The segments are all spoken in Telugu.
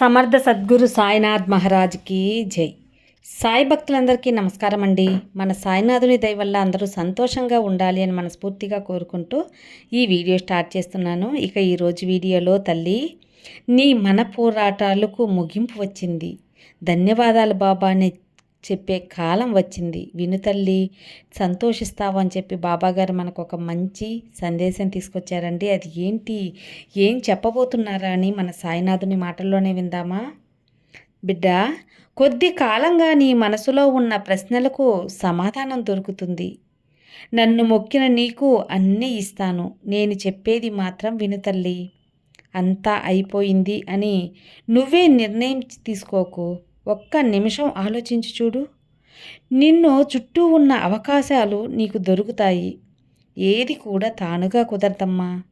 సమర్థ సద్గురు సాయినాథ్ మహారాజ్కి జై. సాయి భక్తులందరికీ నమస్కారం అండి. మన సాయినాథుని దయ వల్ల అందరూ సంతోషంగా ఉండాలి అని మనస్ఫూర్తిగా కోరుకుంటూ ఈ వీడియో స్టార్ట్ చేస్తున్నాను. ఇక ఈరోజు వీడియోలో తల్లి నీ మన పోరాటాలకు ముగింపు వచ్చింది. ధన్యవాదాలు బాబా అనే చెప్పే కాలం వచ్చింది. విను తల్లి సంతోషిస్తావు అని చెప్పి బాబాగారు మనకు ఒక మంచి సందేశం తీసుకొచ్చారండి. అది ఏంటి? ఏం చెప్పబోతున్నారా అని మన సాయినాథుని మాటల్లోనే విందామా? బిడ్డ కొద్ది కాలంగా నీ మనసులో ఉన్న ప్రశ్నలకు సమాధానం దొరుకుతుంది. నన్ను మొక్కిన నీకు అన్నీ ఇస్తాను. నేను చెప్పేది మాత్రం విను తల్లి. అంతా అయిపోయింది అని నువ్వే నిర్ణయం తీసుకోకు. ఒక్క నిమిషం ఆలోచించి చూడు. నిన్ను చుట్టూ ఉన్న అవకాశాలు నీకు దొరుకుతాయి. ఏది కూడా తానుగా కుదరదమ్మా.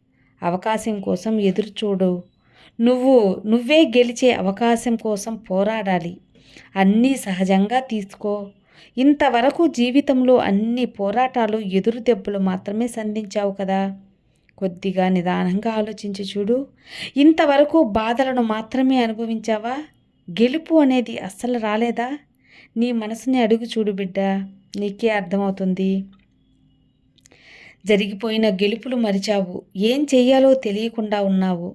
అవకాశం కోసం ఎదురు చూడు. నువ్వు నువ్వే గెలిచే అవకాశం కోసం పోరాడాలి. అన్నీ సహజంగా తీసుకో. ఇంతవరకు జీవితంలో అన్ని పోరాటాలు ఎదురు దెబ్బలు మాత్రమే సంధించావు కదా. కొద్దిగా నిదానంగా ఆలోచించి చూడు. ఇంతవరకు బాధలను మాత్రమే అనుభవించావా? గెలుపు అనేది అస్సలు రాలేదా? నీ మనసుని అడుగు చూడు బిడ్డ నీకే అర్థమవుతుంది. జరిగిపోయిన గెలుపులు మరిచావు. ఏం చెయ్యాలో తెలియకుండా ఉన్నావు.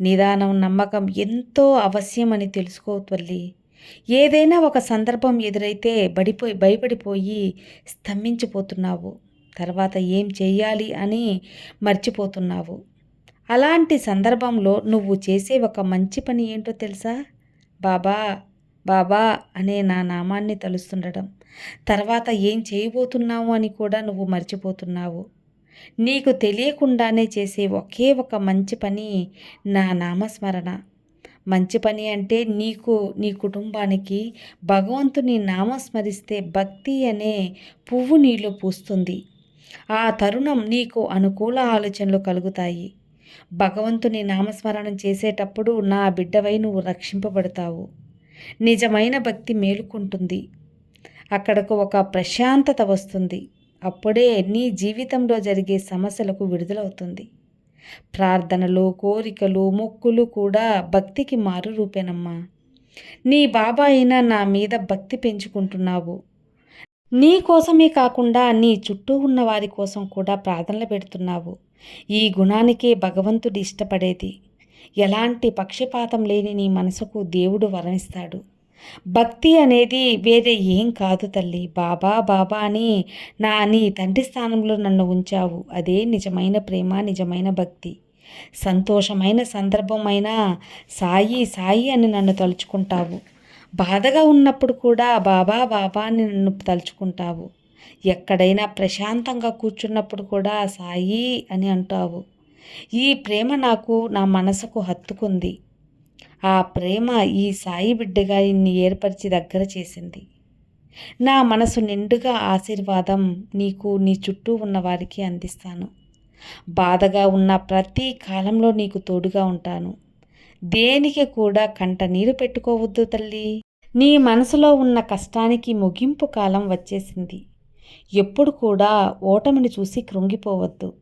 నిదానం నమ్మకం ఎంతో అవశ్యమని తెలుసుకో తల్లి. ఏదైనా ఒక సందర్భం ఎదురైతే బడిపోయి భయపడిపోయి స్తంభించిపోతున్నావు. తర్వాత ఏం చేయాలి అని మర్చిపోతున్నావు. అలాంటి సందర్భంలో నువ్వు చేసే ఒక మంచి పని ఏంటో తెలుసా? బాబా బాబా అనే నా నామాన్ని తలుస్తుండడం తర్వాత ఏం చేయబోతున్నావు అని కూడా నువ్వు మర్చిపోతున్నావు. నీకు తెలియకుండానే చేసే ఒకే ఒక మంచి పని నా నామస్మరణ. మంచి పని అంటే నీకు నీ కుటుంబానికి భగవంతుని నామస్మరిస్తే భక్తి అనే పువ్వు నీలో పూస్తుంది. ఆ తరుణం నీకు అనుకూల ఆలోచనలు కలుగుతాయి. భగవంతుని నామస్మరణం చేసేటప్పుడు నా బిడ్డవై నువ్వు రక్షింపబడతావు. నిజమైన భక్తి మేలుకుంటుంది. అక్కడకు ఒక ప్రశాంతత వస్తుంది. అప్పుడే నీ జీవితంలో జరిగే సమస్యలకు విడుదలవుతుంది. ప్రార్థనలు కోరికలు మొక్కులు కూడా భక్తికి మారు రూపేనమ్మా నీ బాబా అయినా నా మీద భక్తి పెంచుకుంటున్నావు. నీ కోసమే కాకుండా నీ చుట్టూ ఉన్న వారి కోసం కూడా ప్రార్థనలు పెడుతున్నావు. ఈ గుణానికే భగవంతుడు ఇష్టపడేది. ఎలాంటి పక్షపాతం లేని నీ మనసుకు దేవుడు వరణిస్తాడు భక్తి అనేది వేరే ఏం కాదు తల్లి. బాబా బాబా అని నా నీ తండ్రి స్థానంలో నన్ను ఉంచావు. అదే నిజమైన ప్రేమ నిజమైన భక్తి. సంతోషమైన సందర్భమైన సాయి సాయి అని నన్ను తలుచుకుంటావు. బాధగా ఉన్నప్పుడు కూడా బాబా బాబా అని నన్ను తలుచుకుంటావు. ఎక్కడైనా ప్రశాంతంగా కూర్చున్నప్పుడు కూడా సాయి అని అంటావు. ఈ ప్రేమ నాకు నా మనసుకు హత్తుకుంది. ఆ ప్రేమ ఈ సాయి బిడ్డగా ఇన్ని ఏర్పరిచి దగ్గర చేసింది. నా మనసు నిండుగా ఆశీర్వాదం నీకు నీ చుట్టూ ఉన్న వారికి అందిస్తాను. బాధగా ఉన్న ప్రతి కాలంలో నీకు తోడుగా ఉంటాను. దేనికి కూడా కంట నీరు పెట్టుకోవద్దు తల్లి. నీ మనసులో ఉన్న కష్టానికి ముగింపు కాలం వచ్చేసింది. ఎప్పుడు కూడా ఓటమిని చూసి కృంగిపోవద్దు.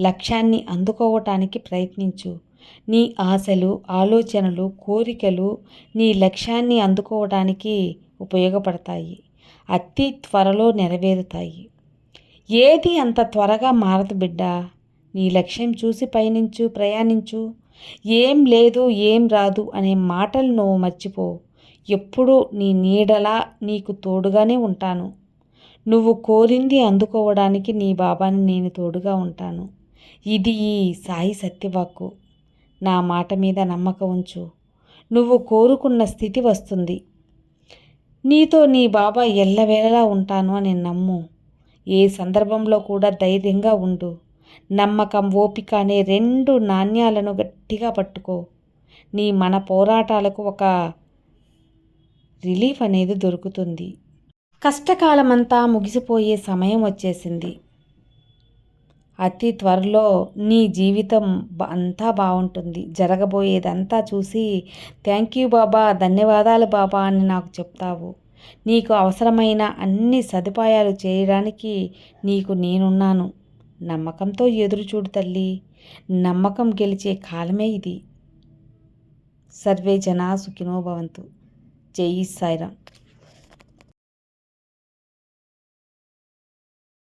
లక్ష్యాన్ని అందుకోవటానికి ప్రయత్నించు. నీ ఆశలు ఆలోచనలు కోరికలు నీ లక్ష్యాన్ని అందుకోవడానికి ఉపయోగపడతాయి. అతి త్వరలో నెరవేరుతాయి. ఏది అంత త్వరగా మారదు బిడ్డ. నీ లక్ష్యం చూసి పయనించు ప్రయాణించు. ఏం లేదు ఏం రాదు అనే మాటలు నువ్వు మర్చిపో. ఎప్పుడూ నీ నీడలా నీకు తోడుగానే ఉంటాను. నువ్వు కోరింది అందుకోవడానికి నీ బాబాని నేను తోడుగా ఉంటాను. ఇది ఈ సాయి సత్యవాక్కు. నా మాట మీద నమ్మకం ఉంచు. నువ్వు కోరుకున్న స్థితి వస్తుంది. నీతో నీ బాబా ఎల్లవేళలా ఉంటాను అని నమ్ము. ఏ సందర్భంలో కూడా ధైర్యంగా ఉండు. నమ్మకం ఓపిక అనే రెండు నాణ్యాలను గట్టిగా పట్టుకో. నీ మన పోరాటాలకు ఒక రిలీఫ్ అనేది దొరుకుతుంది. కష్టకాలమంతా ముగిసిపోయే సమయం వచ్చేసింది. అతి త్వరలో నీ జీవితం అంతా బాగుంటుంది. జరగబోయేదంతా చూసి థ్యాంక్ యూ బాబా ధన్యవాదాలు బాబా అని నాకు చెప్తావు. నీకు అవసరమైన అన్ని సదుపాయాలు చేయడానికి నీకు నేనున్నాను. నమ్మకంతో ఎదురుచూడు తల్లి. నమ్మకం గెలిచే కాలమే ఇది. సర్వే జనా సుఖినో భవంతు. జై సాయిరామ్.